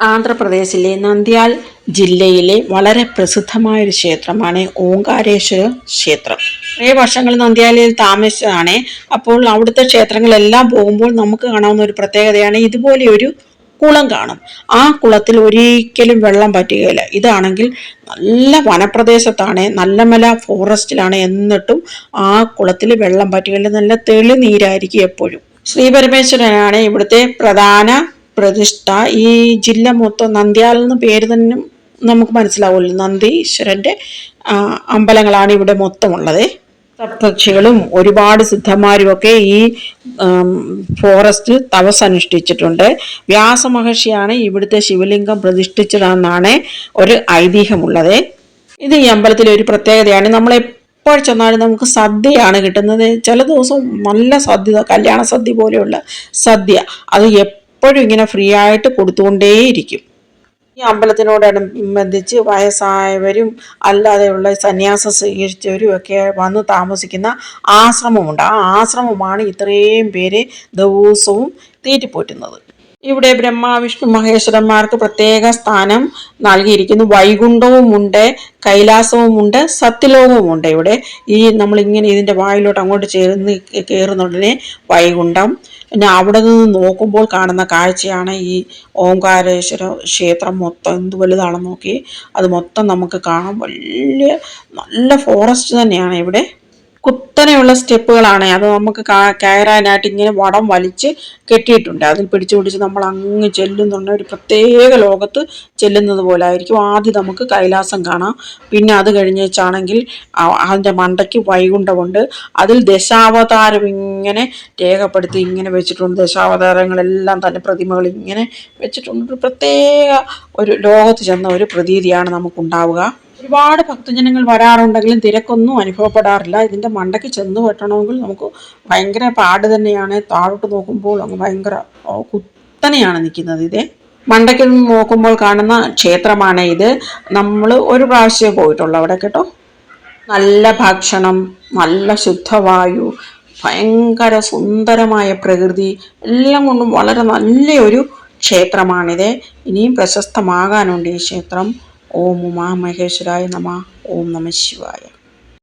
ആന്ധ്രാപ്രദേശിലെ നന്ദ്യാൽ ജില്ലയിലെ വളരെ പ്രസിദ്ധമായ ഒരു ക്ഷേത്രമാണ് ഓങ്കാരേശ്വര ക്ഷേത്രം. കുറേ വർഷങ്ങൾ നന്ദ്യാലയിൽ താമസിച്ചതാണ്. അപ്പോൾ അവിടുത്തെ ക്ഷേത്രങ്ങളെല്ലാം പോകുമ്പോൾ നമുക്ക് കാണാവുന്ന ഒരു പ്രത്യേകതയാണ് ഇതുപോലെ ഒരു കുളം കാണും. ആ കുളത്തിൽ ഒരിക്കലും വെള്ളം പറ്റുകയില്ല. ഇതാണെങ്കിൽ നല്ല വനപ്രദേശത്താണ് നല്ല മല ഫോറസ്റ്റിലാണ് എന്നിട്ടും ആ കുളത്തിൽ വെള്ളം പറ്റുകയില്ല. നല്ല തെളിനീരായിരിക്കും എപ്പോഴും. ശ്രീപരമേശ്വരനാണ് ഇവിടുത്തെ പ്രധാന പ്രതിഷ്ഠ. ഈ ജില്ല മൊത്തം നന്ദ്യാൽ എന്ന പേര് തന്നെ നമുക്ക് മനസ്സിലാവുമല്ലോ. നന്ദീശ്വരന്റെ അമ്പലങ്ങളാണ് ഇവിടെ മൊത്തം ഉള്ളത് സപ്തർഷികളും ഒരുപാട് സിദ്ധന്മാരും ഒക്കെ ഈ ഫോറസ്റ്റ് തപസ് അനുഷ്ഠിച്ചിട്ടുണ്ട്. വ്യാസമഹർഷിയാണ് ഇവിടുത്തെ ശിവലിംഗം പ്രതിഷ്ഠിച്ചതെന്നാണ് ഒരു ഐതിഹ്യമുള്ളത്. ഇത് ഈ അമ്പലത്തിലെ ഒരു പ്രത്യേകതയാണ്. നമ്മൾ ചെന്നാലും നമുക്ക് സദ്യയാണ് കിട്ടുന്നത്. ചില ദിവസം നല്ല സദ്യ കല്യാണ സദ്യ പോലെയുള്ള സദ്യ. അത് എപ്പോഴും ഇങ്ങനെ ഫ്രീ ആയിട്ട് കൊടുത്തുകൊണ്ടേയിരിക്കും. ഈ അമ്പലത്തിനോടനുബന്ധിച്ച് വയസ്സായവരും അല്ലാതെയുള്ള സന്യാസം സ്വീകരിച്ചവരും ഒക്കെ വന്ന് താമസിക്കുന്ന ആശ്രമമുണ്ട്. ആ ആശ്രമമാണ് ഇത്രയും പേര് ദിവസവും തീറ്റിപ്പോറ്റുന്നത്. ഇവിടെ ബ്രഹ്മ വിഷ്ണു മഹേശ്വരന്മാർക്ക് പ്രത്യേക സ്ഥാനം നൽകിയിരിക്കുന്നു. വൈകുണ്ഠവുമുണ്ട് കൈലാസവുമുണ്ട് സത്യലോകവുമുണ്ട് ഇവിടെ. ഈ നമ്മൾ ഇങ്ങനെ ഇതിന്റെ വായിലോട്ട് അങ്ങോട്ട് ചേർന്ന് കയറുന്നുടനെ വൈകുണ്ഠം. പിന്നെ അവിടെ നിന്ന് നോക്കുമ്പോൾ കാണുന്ന കാഴ്ചയാണ് ഈ ഓംകാരേശ്വര ക്ഷേത്രം മൊത്തം. എന്ത് വലുതാണെന്ന് നോക്കി അത് മൊത്തം നമുക്ക് കാണാം വലിയ നല്ല ഫോറസ്റ്റ് തന്നെയാണ് ഇവിടെ. കുത്തനെയുള്ള സ്റ്റെപ്പുകളാണ്. അത് നമുക്ക് കയറാനായിട്ട് ഇങ്ങനെ വടം വലിച്ച് കെട്ടിയിട്ടുണ്ട്. അതിൽ പിടിച്ചു പിടിച്ച് നമ്മൾ അങ്ങ് ചെല്ലുന്നുണ്ട്. ഒരു പ്രത്യേക ലോകത്ത് ചെല്ലുന്നത് പോലെ ആയിരിക്കും. ആദ്യം നമുക്ക് കൈലാസം കാണാം. പിന്നെ അത് വെച്ചാണെങ്കിൽ അതിന്റെ മണ്ടയ്ക്ക് വൈകുണ്ഠമുണ്ട്. അതിൽ ദശാവതാരം ഇങ്ങനെ രേഖപ്പെടുത്തി ഇങ്ങനെ വെച്ചിട്ടുണ്ട്. ദശാവതാരങ്ങളെല്ലാം തന്നെ പ്രതിമകൾ ഇങ്ങനെ വെച്ചിട്ടുണ്ട്. ഒരു പ്രത്യേക ഒരു ലോകത്ത് ചെന്ന ഒരു പ്രതീതിയാണ് നമുക്കുണ്ടാവുക. ഒരുപാട് ഭക്തജനങ്ങൾ വരാറുണ്ടെങ്കിലും തിരക്കൊന്നും അനുഭവപ്പെടാറില്ല. ഇതിന്റെ മണ്ടയ്ക്ക് ചെന്ന് വെട്ടണമെങ്കിൽ നമുക്ക് ഭയങ്കര പാട് തന്നെയാണ്. താഴോട്ട് നോക്കുമ്പോൾ അങ്ങ് ഭയങ്കര കുത്തനെയാണ് നിൽക്കുന്നത് ഇതേ. മണ്ടയ്ക്ക് നോക്കുമ്പോൾ കാണുന്ന ക്ഷേത്രമാണ് ഇത്. നമ്മൾ ഒരു പ്രാവശ്യം പോയിട്ടുള്ളൂ അവിടെ കേട്ടോ. നല്ല ഭക്ഷണം നല്ല ശുദ്ധവായു ഭയങ്കര സുന്ദരമായ പ്രകൃതി എല്ലാം കൊണ്ടും വളരെ നല്ലൊരു ക്ഷേത്രമാണിത്. ഇനിയും പ്രശസ്തമാകാനുണ്ട് ഈ ക്ഷേത്രം. ఓం ఉమా మహేశ్వరాయ నమ ఓం నమ శివాయ